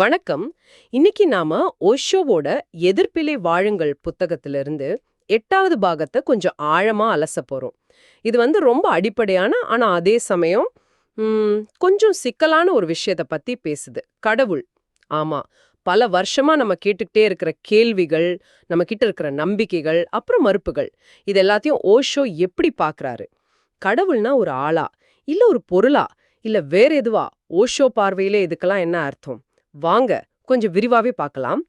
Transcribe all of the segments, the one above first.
வணக்கம். இன்னைக்கு நாம ஓஷோவோட எதிர்ப்பிலை வாழுங்கள் புத்தகத்திலிருந்து எட்டாவது பாகத்தை கொஞ்சம் ஆழமா அலச போறோம். இது வந்து ரொம்ப அடிப்படையான ஆனா அதே சமயம் கொஞ்சம் சிக்கலான ஒரு விஷயத்தை பத்தி பேசுது. கடவுள். ஆமா பல வருஷமா நம்ம கேட்டுக்கிட்டே இருக்கிற கேள்விகள் நம்ம கிட்ட இருக்கிற நம்பிக்கைகள் அப்புறம் மறுப்புகள் இது எல்லாத்தையும் ஓஷோ எப்படி பாக்குறாரு? கடவுள்னா ஒரு ஆளா? இல்ல ஒரு பொருளா? இல்ல வேற எதுவா? ஓஷோ பார்வையிலே இதுக்கெல்லாம் என்ன அர்த்தம்? வாங்க கொஞ்சம் விரிவாவே பார்க்கலாம்.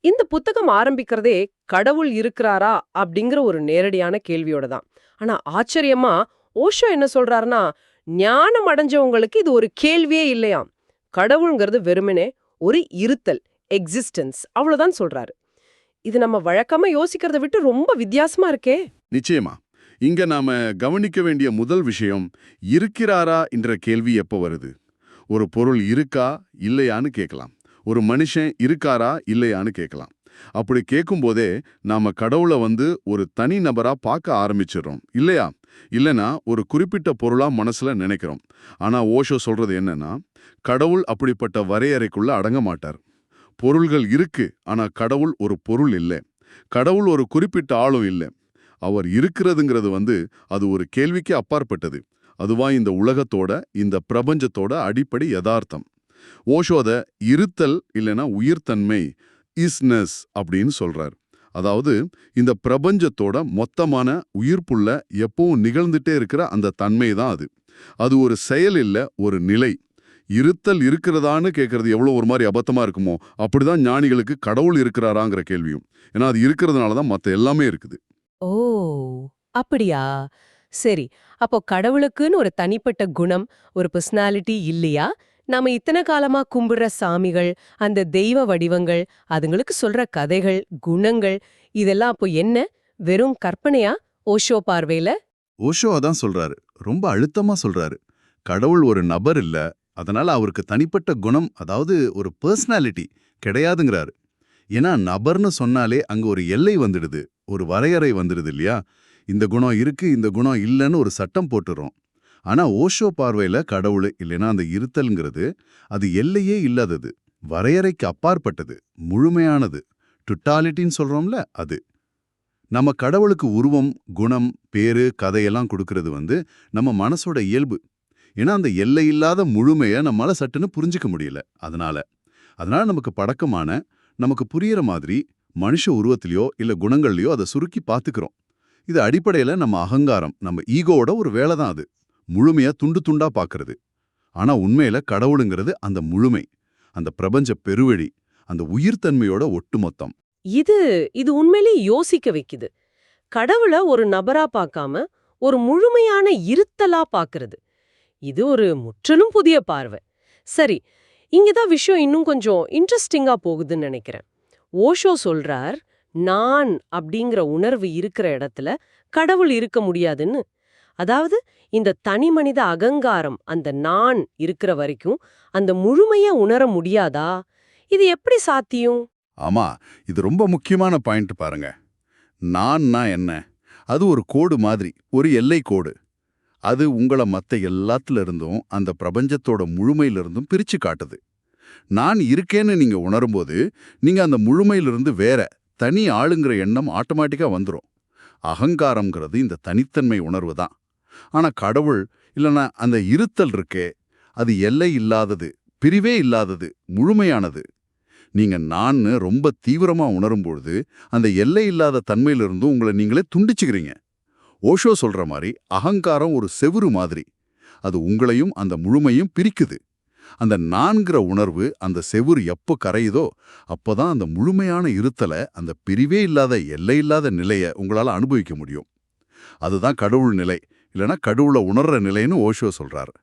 இந்த புத்தகம் ஆரம்பிக்கிறதே கடவுள் இருக்கிறாரா அப்படிங்கிற ஒரு நேரடியான கேள்வியோட தான். ஆனா ஆச்சரியமா ஓஷோ என்ன சொல்றாருன்னா ஞானம் அடைஞ்சவங்களுக்கு இது ஒரு கேள்வியே இல்லையாம். கடவுள்ங்கிறது வெறுமனே ஒரு இருத்தல் எக்ஸிஸ்டன்ஸ் அவ்வளவுதான் சொல்றாரு. இது நம்ம வழக்கமா யோசிக்கிறத விட்டு ரொம்ப வித்தியாசமா இருக்கே. நிச்சயமா. இங்க நாம கவனிக்க வேண்டிய முதல் விஷயம் இருக்கிறாரா என்ற கேள்வி எப்போ வருது? ஒரு பொருள் இருக்கா இல்லையான்னு கேட்கலாம். ஒரு மனுஷன் இருக்காரா இல்லையான்னு கேட்கலாம். அப்படி கேட்கும்போதே நாம கடவுளை வந்து ஒரு தனி நபரா பார்க்க ஆரம்பிச்சிடறோம். இல்லையா? இல்லைனா ஒரு குறிப்பிட்ட பொருளா மனசுல நினைக்கிறோம். ஆனா ஓஷோ சொல்றது என்னன்னா கடவுள் அப்படிப்பட்ட வரையறைக்குள்ள அடங்க மாட்டார். பொருள்கள் இருக்கு ஆனா கடவுள் ஒரு பொருள் இல்லை. கடவுள் ஒரு குறிப்பிட்ட ஆளும் இல்லை. அவர் இருக்கிறதுங்கிறது வந்து அது ஒரு கேள்விக்கு அப்பாற்பட்டது. அதுவா இந்த உலகத்தோட இந்த பிரபஞ்சத்தோட அடிப்படை யதார்த்தம். ஓஷோத இருத்தல் இல்லைனா உயிர்த்தன்மை இஸ்னஸ் அப்படின்னு சொல்றார். அதாவது இந்த பிரபஞ்சத்தோட மொத்தமான உயிர்ப்புள்ள எப்பவும் நிகழ்ந்துட்டே இருக்கிற அந்த தன்மை தான் அது. அது ஒரு செயல் இல்ல ஒரு நிலை. இருத்தல் இருக்கிறதான்னு கேட்கறது எவ்வளவு ஒரு மாதிரி அபத்தமா இருக்குமோ அப்படிதான் ஞானிகளுக்கு கடவுள் இருக்கிறாராங்கிற கேள்வியும். ஏன்னா அது இருக்கிறதுனால தான் மற்ற எல்லாமே இருக்குது. ஓ அப்படியா? சரி. அப்போ கடவுளுக்குன்னு ஒரு தனிப்பட்ட குணம் ஒரு பர்சனாலிட்டி இல்லையா? நாம இத்தனை காலமா கும்பிடுற சாமிகள் அந்த தெய்வ வடிவங்கள் அதுங்களுக்கு சொல்ற கதைகள் குணங்கள் இதெல்லாம் அப்போ என்ன? வெறும் கற்பனையா? ஓஷோ பார்வையில? ஓஷோ அதான் சொல்றாரு. ரொம்ப அழுத்தமா சொல்றாரு. கடவுள் ஒரு நபர் இல்ல அதனால அவருக்கு தனிப்பட்ட குணம் அதாவது ஒரு பர்சனாலிட்டி கிடையாதுங்கிறாரு. ஏன்னா நபர்னு சொன்னாலே அங்க ஒரு எல்லை வந்துடுது ஒரு வரையறை வந்துடுது இல்லையா? இந்த குணம் இருக்கு இந்த குணம் இல்லைன்னு ஒரு சட்டம் போட்டுறோம். ஆனா ஓஷோ பார்வையில கடவுள் இல்லைன்னா அந்த இருத்தல்ங்கிறது அது எல்லையே இல்லாதது. வரையறைக்கு அப்பாற்பட்டது முழுமையானது. டுட்டாலிட்டின்னு சொல்றோம்ல அது. நம்ம கடவுளுக்கு உருவம் குணம் பேரு கதையெல்லாம் கொடுக்கறது வந்து நம்ம மனசோட இயல்பு. ஏன்னா அந்த எல்லை இல்லாத முழுமையை நம்மளால சட்டுன்னு புரிஞ்சுக்க முடியல அதனால. அதனால நமக்கு பழக்கமான நமக்கு புரியற மாதிரி மனுஷ உருவத்திலையோ இல்ல குணங்கள்லையோ அதை சுருக்கி பார்த்துக்கிறோம். இது அடிப்படையில நம்ம அகங்காரம் நம்ம ஈகோவோட ஒரு வேலை தான் அது. முழுமையா துண்டு துண்டா பார்க்கறது ஆனா உண்மையில கடவுளுங்கிறது அந்த முழுமை அந்த பிரபஞ்ச பெருவழி அந்த உயிர்த்தன்மையோட ஒட்டுமொத்தம். இது இது உண்மையிலே யோசிக்க வைக்குது. கடவுள ஒரு நபரா பார்க்காம ஒரு முழுமையான இருத்தலா பார்க்கறது இது ஒரு முற்றிலும் புதிய பார்வை. சரி இங்கதான் விஷயம் இன்னும் கொஞ்சம் இன்ட்ரெஸ்டிங்கா போகுதுன்னு நினைக்கிறேன். ஓஷோ சொல்றார் நான் அப்படிங்கிற உணர்வு இருக்கிற இடத்துல கடவுள் இருக்க முடியாதுன்னு. அதாவது இந்த தனி மனித அகங்காரம் அந்த நான் இருக்கிற வரைக்கும் அந்த முழுமையா உணர முடியாதா? இது எப்படி சாத்தியம்? ஆமா இது ரொம்ப முக்கியமான பாயிண்ட் பாருங்க. நான்னா என்ன? அது ஒரு கோடு மாதிரி ஒரு எல்லை கோடு. அது உங்களை மத்த எல்லாத்துல இருந்தும் அந்த பிரபஞ்சத்தோட முழுமையிலிருந்தும் பிரிச்சு காட்டுது. நான் இருக்கேன்னு நீங்க உணரும்போது நீங்க அந்த முழுமையிலிருந்து வேற தனி ஆளுங்கிற எண்ணம் ஆட்டோமேட்டிக்கா வந்துரும். அகங்காரம்ங்கிறது இந்த தனித்தன்மை உணர்வு தான். ஆனா கடவுள் இல்லனா அந்த இருத்தல் இருக்கே அது எல்லை இல்லாதது பிரிவே இல்லாதது முழுமையானது. நீங்க நான்னு ரொம்ப தீவிரமா உணரும்பொழுது அந்த எல்லை இல்லாத தன்மையிலிருந்தும் உங்களை நீங்களே துண்டிச்சுக்கிறீங்க. ஓஷோ சொல்ற மாதிரி அகங்காரம் ஒரு செவுரு மாதிரி. அது உங்களையும் அந்த முழுமையும் பிரிக்குது. அந்த நான்கிற உணர்வு அந்த செவுரு எப்போ கரையுதோ அப்போதான் அந்த முழுமையான இருத்தலை அந்த பிரிவே இல்லாத எல்லை இல்லாத நிலையை உங்களால அனுபவிக்க முடியும். அதுதான் கடவுள் நிலை. இல்லைன்னா கடவுளை உணர்ற நிலைன்னு ஓஷோ சொல்றாரு.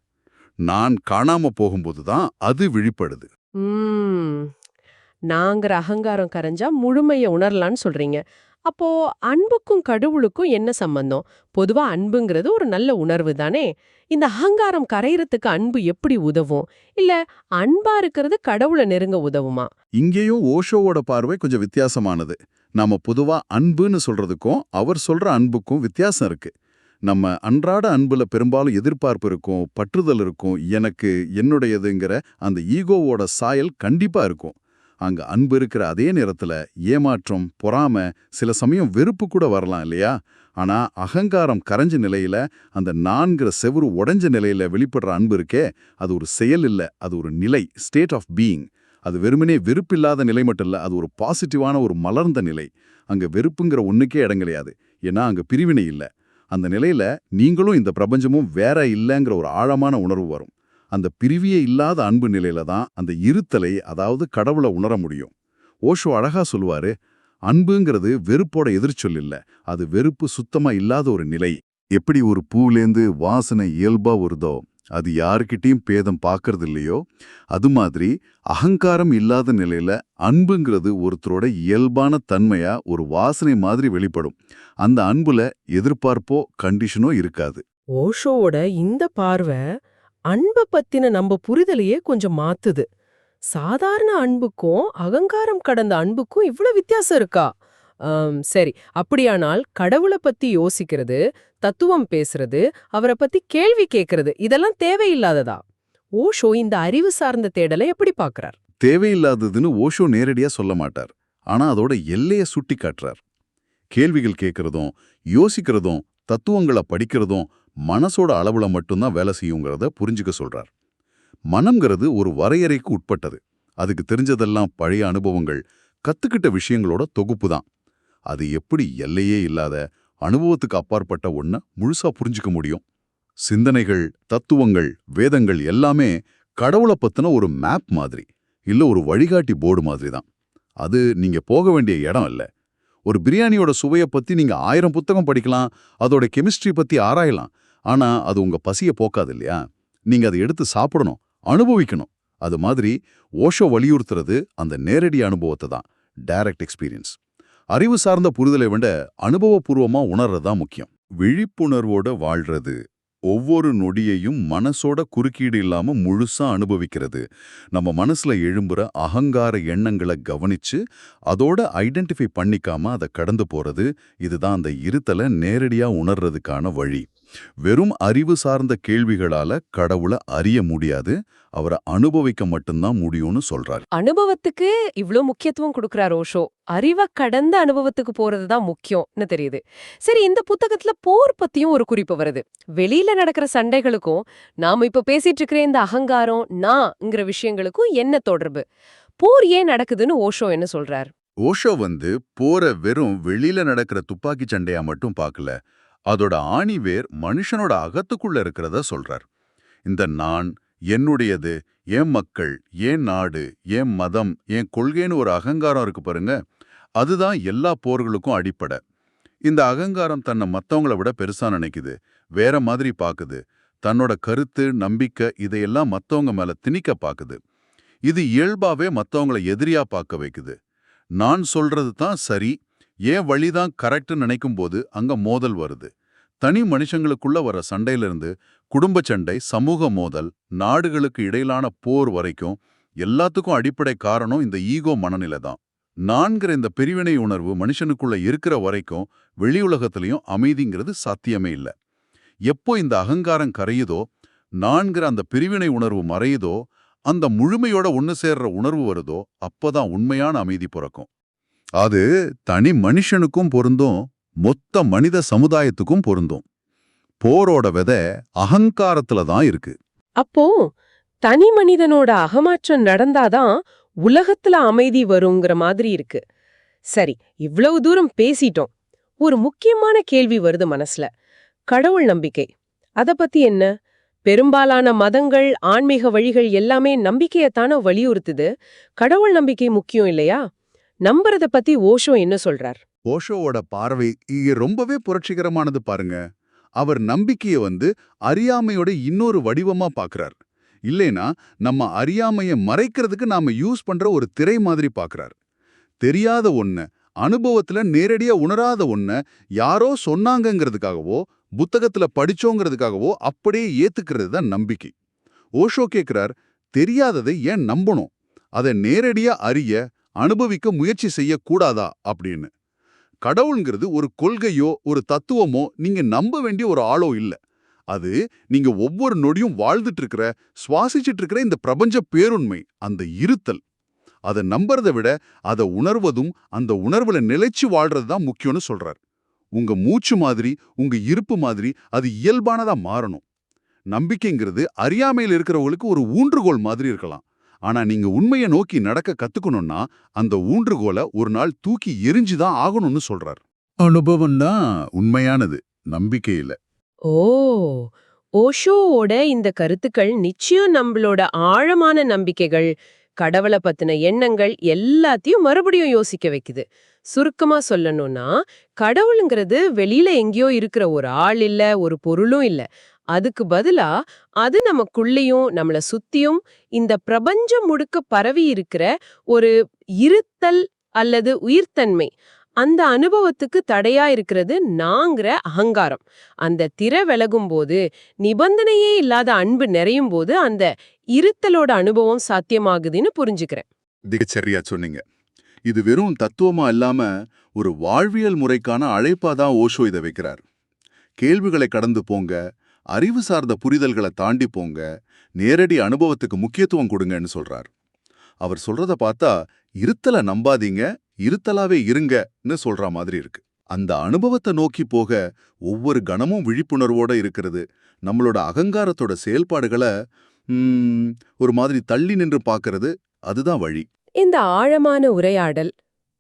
நான் காணாம போகும்போது தான் அது விழிப்படுது. நாங்கிற அகங்காரம் கரைஞ்சா முழுமையை உணரலான்னு சொல்றீங்க. அப்போ அன்புக்கும் கடவுளுக்கும் என்ன சம்பந்தம்? பொதுவா அன்புங்கிறது ஒரு நல்ல உணர்வு தானே? இந்த அகங்காரம் கரையறதுக்கு அன்பு எப்படி உதவும்? இல்ல அன்பா இருக்கிறது கடவுளை நெருங்க உதவுமா? இங்கேயும் ஓஷோவோட பார்வை கொஞ்சம் வித்தியாசமானது. நாம பொதுவா அன்புன்னு சொல்றதுக்கும் அவர் சொல்ற அன்புக்கும் வித்தியாசம் இருக்கு. நம்ம அன்றாட அன்புல பெரும்பாலும் எதிர்பார்ப்பு இருக்கும் பற்றுதல் இருக்கும் எனக்கு என்னுடையதுங்கிற அந்த ஈகோவோட சாயல் கண்டிப்பா இருக்கும். அங்க அன்பு இருக்கிற அதே நேரத்துல ஏமாற்றம் பொறாம சில சமயம் வெறுப்பு கூட வரலாம் இல்லையா? ஆனா அகங்காரம் கரைஞ்ச நிலையில அந்த நான்கிற செவுரு உடைஞ்ச நிலையில வெளிப்படுற அன்பு இருக்கே அது ஒரு செயல் இல்ல அது ஒரு நிலை ஸ்டேட் ஆஃப் பீயிங் அது வெறுமனே வெறுப்பில்லாத நிலை மட்டும் இல்ல அது ஒரு பாசிட்டிவான ஒரு மலர்ந்த நிலை. அங்க வெறுப்புங்கிற ஒண்ணுக்கே இடம் கிடையாது. ஏன்னா அங்க பிரிவினை இல்ல. அந்த நிலையில நீங்களும் இந்த பிரபஞ்சமும் வேற இல்லைங்கிற ஒரு ஆழமான உணர்வு வரும். அந்த பிரிவியே இல்லாத அன்பு நிலையில தான் அந்த இருத்தலை அதாவது கடவுளை உணர முடியும். ஓஷோ அழகா சொல்லுவாரு அன்புங்கிறது வெறுப்போட எதிர்ச்சொல் இல்ல அது வெறுப்பு சுத்தமா இல்லாத ஒரு நிலை. எப்படி ஒரு பூலேந்து வாசனை இயல்பா வருதோ அது யாருக்கிட்டையும் பேதம் பார்க்கறது இல்லையோ அது மாதிரி அகங்காரம் இல்லாத நிலையில அன்புங்கிறது ஒருத்தரோட இயல்பான தன்மையா ஒரு வாசனை மாதிரி வெளிப்படும். அந்த அன்புல எதிர்பார்ப்போ கண்டிஷனோ இருக்காது. ஓஷோவோட இந்த பார்வை அன்பை பத்தின நம்ம புரிதலையே கொஞ்சம் மாத்துது. சாதாரண அன்புக்கும் அகங்காரம் கடந்த அன்புக்கும் இவ்வளவு வித்தியாசம் இருக்கா? ஆம், சரி. அப்படியானால் கடவுளை பத்தி யோசிக்கிறது தத்துவம் பேசுறது அவரை பத்தி கேள்வி கேட்கறது இதெல்லாம் தேவையில்லாததா? ஓஷோ இந்த அறிவு சார்ந்த தேடலை எப்படி பார்க்கறார்? தேவையில்லாததுன்னு ஓஷோ நேரடியா சொல்ல மாட்டார். ஆனா அதோட எல்லைய சுட்டி காட்டுறார் கேள்விகள் கேட்கறதும் யோசிக்கிறதும் தத்துவங்களை படிக்கிறதும் மனசோட அளவுல மட்டும்தான் வேலை செய்யுங்கிறத புரிஞ்சுக்க சொல்றார். மனம்ங்கிறது ஒரு வரையறைக்கு உட்பட்டது. அதுக்கு தெரிஞ்சதெல்லாம் பழைய அனுபவங்கள் கத்துக்கிட்ட விஷயங்களோட தொகுப்பு தான். அது எப்படி எல்லையே இல்லாத அனுபவத்துக்கு அப்பாற்பட்ட ஒன்ன முழுசா புரிஞ்சுக்க முடியும். சிந்தனைகள் தத்துவங்கள் வேதங்கள் எல்லாமே கடவுளை பத்தின ஒரு மேப் மாதிரி இல்ல ஒரு வழிகாட்டி போர்டு மாதிரி தான். அது நீங்க போக வேண்டிய இடம் இல்ல. ஒரு பிரியாணியோட சுவையை பத்தி நீங்க ஆயிரம் புத்தகம் படிக்கலாம் அதோட கெமிஸ்ட்ரி பத்தி ஆராயலாம். ஆனா அது உங்க பசிய போக்காது இல்லையா நீங்க அதை எடுத்து சாப்பிடணும் அனுபவிக்கணும். அது மாதிரி ஓஷோ வலியுறுத்துறது அந்த நேரடி அனுபவத்தை தான் டைரக்ட் எக்ஸ்பீரியன்ஸ். அறிவு சார்ந்த புரிதலை விட அனுபவபூர்வமா உணர்றது தான் முக்கியம். விழிப்புணர்வோட வாழ்றது ஒவ்வொரு நொடியையும் மனசோட குறுக்கீடு இல்லாம முழுசா அனுபவிக்கிறது. நம்ம மனசுல எழும்புற அகங்கார எண்ணங்களை கவனிச்சு அதோட ஐடென்டிஃபை பண்ணிக்காம அதை கடந்து போறது இதுதான் அந்த இருத்தலை நேரடியா உணர்றதுக்கான வழி. வெறும் அறிவு சார்ந்த கேள்விகளால கடவுளை அறிய முடியாது அவரை அனுபவிக்க மட்டும்தான் முடியும்னு சொல்றாரு. அனுபவத்துக்கு இவ்ளோ முக்கியத்துவம் கொடுக்கறார் ஓஷோ. அறிவை கடந்த அனுபவத்துக்கு போறதுதான் முக்கியம்னு தெரியுது. சரி இந்த புத்தகத்துல போர் பத்தியும் ஒரு குறிப்பு வருது. வெளியில நடக்கிற சண்டைகளுக்கும் நாம இப்ப பேசிட்டு இருக்கிற இந்த அகங்காரம் நான்ங்கிற விஷயங்களுக்கும் என்ன தொடர்பு? போர் ஏன் நடக்குதுன்னு ஓஷோ என்ன சொல்றார்? ஓஷோ வந்து போற வெறும் வெளியில நடக்கிற துப்பாக்கி சண்டையா மட்டும் பார்க்கல அதோட ஆணிவேர் மனுஷனோட அகத்துக்குள்ள இருக்கிறத சொல்றார். இந்த நான் என்னுடையது ஏன் மக்கள் ஏன் நாடு ஏன் மதம் ஏன் கொள்கைன்னு ஒரு அகங்காரம் இருக்கு பாருங்க. அதுதான் எல்லா போர்களுக்கும் அடிப்படை. இந்த அகங்காரம் தன்னை மத்தவங்கள விட பெருசா நினைக்குது. வேற மாதிரி பாக்குது. தன்னோட கருத்து நம்பிக்கை இதையெல்லாம் மத்தவங்க மேல திணிக்க பாக்குது. இது இயல்பாவே மத்தவங்கள எதிரியா பார்க்க வைக்குது. நான் சொல்றது தான் சரி ஏன் வழிதான் கரெக்ட்னு நினைக்கும் போது அங்க மோதல் வருது. தனி மனுஷங்களுக்குள்ள வர சண்டையிலிருந்து குடும்ப சண்டை சமூக மோதல் நாடுகளுக்கு இடையிலான போர் வரைக்கும் எல்லாத்துக்கும் அடிப்படை காரணம் இந்த ஈகோ மனநிலை தான். நான்கிற இந்த பிரிவினை உணர்வு மனுஷனுக்குள்ள இருக்கிற வரைக்கும் வெளி உலகத்திலையும் அமைதிங்கிறது சாத்தியமே இல்லை. எப்போ இந்த அகங்காரம் கரையுதோ நான்கிற அந்த பிரிவினை உணர்வு மறையுதோ அந்த முழுமையோட ஒன்னு சேர்ற உணர்வு வருதோ அப்பதான் உண்மையான அமைதி பிறக்கும். அது தனி மனுஷனுக்கும் பொருந்தும் மொத்த மனித சமுதாயத்துக்கும் பொருந்தும். போரோட விதை அகங்காரத்துல தான் இருக்கு. அப்போ தனி மனிதனோட அகமாற்றம் நடந்தாதான் உலகத்துல அமைதி வருங்கிற மாதிரி இருக்கு. சரி இவ்வளவு தூரம் பேசிட்டோம். ஒரு முக்கியமான கேள்வி வருது மனசுல. கடவுள் நம்பிக்கை. அத பத்தி என்ன? பெரும்பாலான மதங்கள் ஆன்மீக வழிகள் எல்லாமே நம்பிக்கையத்தான வலியுறுத்துது? கடவுள் நம்பிக்கை முக்கியம் இல்லையா? நம்புறத பத்தி ஓஷோ என்ன சொல்றார்? ஓஷோவோட பார்வை இங்க ரொம்பவே புரட்சிகரமானது பாருங்க. அவர் நம்பிக்கைய வந்து அறியாமையோட இன்னொரு வடிவமா பாக்குறார். இல்லைனா நம்ம அறியாமைய மறைக்கிறதுக்கு நாம யூஸ் பண்ற ஒரு திரை மாதிரி பாக்குறார். தெரியாத ஒண்ண அனுபவத்துல நேரடியா உணராத ஒண்ண யாரோ சொன்னாங்கங்கிறதுக்காகவோ புத்தகத்துல படிச்சோங்கிறதுக்காகவோ அப்படியே ஏத்துக்கிறது தான் நம்பிக்கை. ஓஷோ கேக்குறார் தெரியாததை ஏன் நம்பணும்? அதை நேரடியா அறிய அனுபவிக்க முயற்சி செய்யக்கூடாதா அப்படின்னு. கடவுள்ங்கிறது ஒரு கொள்கையோ ஒரு தத்துவமோ நீங்க நம்ப வேண்டிய ஒரு ஆளோ இல்ல. அது நீங்க ஒவ்வொரு நொடியும் வாழ்ந்துட்டு இருக்கிற சுவாசிச்சுட்டு இருக்கிற இந்த பிரபஞ்ச பேருண்மை அந்த இருத்தல். அதை நம்புறதை விட அதை உணர்வதும் அந்த உணர்வுல நிலைச்சு வாழ்றது தான் முக்கியம்னு சொல்றார். உங்க மூச்சு மாதிரி உங்க இருப்பு மாதிரி அது இயல்பானதா மாறணும். நம்பிக்கைங்கிறது அறியாமையில் இருக்கிறவங்களுக்கு ஒரு ஊன்றுகோல் மாதிரி இருக்கலாம். ஆனா நீங்க உண்மையை நோக்கி நடக்க கத்துக்கணும்னா அந்த ஊன்றுகோலை ஒரு நாள் தூக்கி எரிஞ்சுதான் ஆகணும்னு சொல்றார். அனுபவம் தான் உண்மையானது நம்பிக்கையில ஓ! ஓஷோவோட இந்த கருத்துக்கள் நிச்சயம் நம்மளோட ஆழமான நம்பிக்கைகள் கடவுளை பத்தின எண்ணங்கள் எல்லாத்தையும் மறுபடியும் யோசிக்க வைக்குது. சுருக்கமா சொல்லணும்னா கடவுளுங்கிறது வெளியில எங்கேயோ இருக்கிற ஒரு ஆள் இல்ல ஒரு பொருளும் இல்ல. அதுக்கு பதிலா அது நமக்குள்ளேயும் நம்மள சுத்தியும் இந்த பிரபஞ்சம் முழுக்க பரவி இருக்கிற ஒரு இருத்தல் அல்லது உயிர்த்தன்மை அந்த அனுபவத்துக்கு தடையா இருக்கிறது நாங்கிற அகங்காரம். அந்த திரை விலகும் போது நிபந்தனையே இல்லாத அன்பு நிறையும் போது அந்த இருத்தலோட அனுபவம் சாத்தியமாகுதுன்னு புரிஞ்சுக்கிறேன். திகச்சரியா சொன்னீங்க. இது வெறும் தத்துவமா இல்லாம ஒரு வாழ்வியல் முறைக்கான அழைப்பா தான் ஓஷோ இதை வைக்கிறார். கேள்விகளை கடந்து போங்க அறிவு சார்ந்த புரிதல்களை தாண்டி போங்க நேரடி அனுபவத்துக்கு முக்கியத்துவம் கொடுங்கன்னு சொல்றார். அவர் சொல்றத பார்த்தா இருத்தல நம்பாதீங்க இருத்தலாவே இருங்கன்னு சொல்ற மாதிரி இருக்கு. அந்த அனுபவத்தை நோக்கி போக ஒவ்வொரு கணமும் விழிப்புணர்வோட இருக்கிறது. நம்மளோட அகங்காரத்தோட செயல்பாடுகளை ஒரு மாதிரி தள்ளி நின்று பார்க்கறது அதுதான் வழி. இந்த ஆழமான உரையாடல்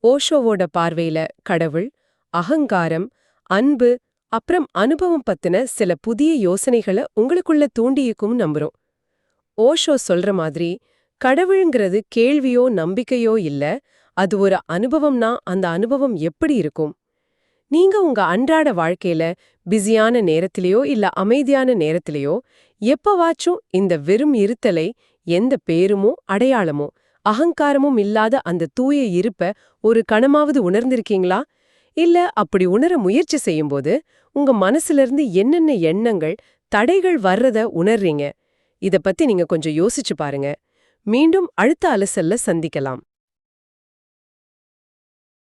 ஓஷோவோட பார்வையில கடவுள் அகங்காரம் அன்பு அப்புறம் அனுபவம் பத்தின சில புதிய யோசனைகளை உங்களுக்குள்ள தூண்டியிருக்கும் நம்புறோம். ஓஷோ சொல்ற மாதிரி கடவுளுங்கிறது கேள்வியோ நம்பிக்கையோ இல்ல அது ஒரு அனுபவம்னா அந்த அனுபவம் எப்படி இருக்கும்? நீங்க உங்க அன்றாட வாழ்க்கையில பிஸியான நேரத்திலேயோ இல்ல அமைதியான நேரத்திலேயோ எப்பவாச்சும் இந்த வெறும் இருத்தலை எந்த பேருமோ அடையாளமோ அகங்காரமும் இல்லாத அந்த தூய இருப்ப ஒரு கணமாவது உணர்ந்திருக்கீங்களா? இல்ல அப்படி உணர முயற்சி செய்யும்போது உங்க மனசுல இருந்து என்னென்ன எண்ணங்கள் தடைகள் வர்றத உணர்றீங்க. இத பத்தி நீங்க கொஞ்சம் யோசிச்சு பாருங்க. மீண்டும் அடுத்த அலசல்ல சந்திக்கலாம்.